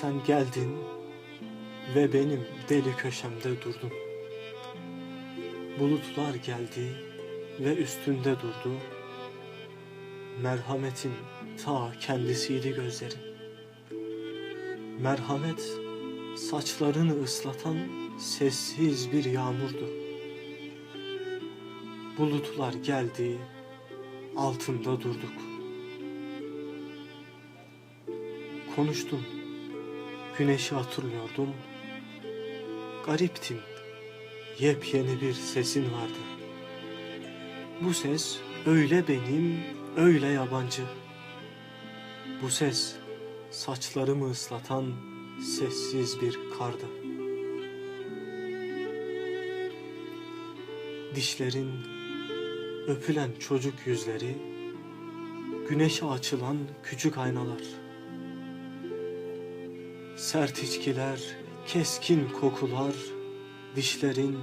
Sen geldin ve benim deli köşemde durdun. Bulutlar geldi ve üstünde durdu. Merhametin ta kendisiydi gözlerin. Merhamet saçlarını ıslatan sessiz bir yağmurdu. Bulutlar geldi, altında durduk. Konuştun, güneşi hatırlıyordum. Gariptim, yepyeni bir sesin vardı. Bu ses öyle benim, öyle yabancı. Bu ses saçlarımı ıslatan sessiz bir kardı. Dişlerin öpülen çocuk yüzleri, güneşe açılan küçük aynalar. Sert içkiler, keskin kokular, dişlerin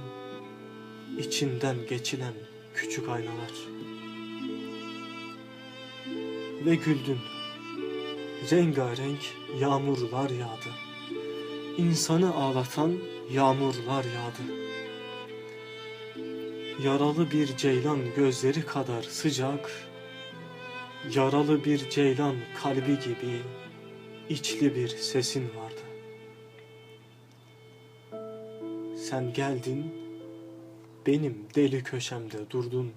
içinden geçilen küçük aynalar. Ve güldün. Rengarenk yağmurlar yağdı. İnsanı ağlatan yağmurlar yağdı. Yaralı bir ceylan gözleri kadar sıcak, yaralı bir ceylan kalbi gibi içli bir sesin vardı. Sen geldin, benim deli köşemde durdun.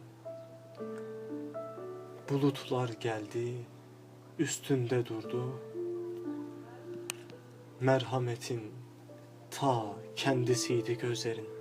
Bulutlar geldi, üstünde durdu. Merhametin ta kendisiydi gözlerin.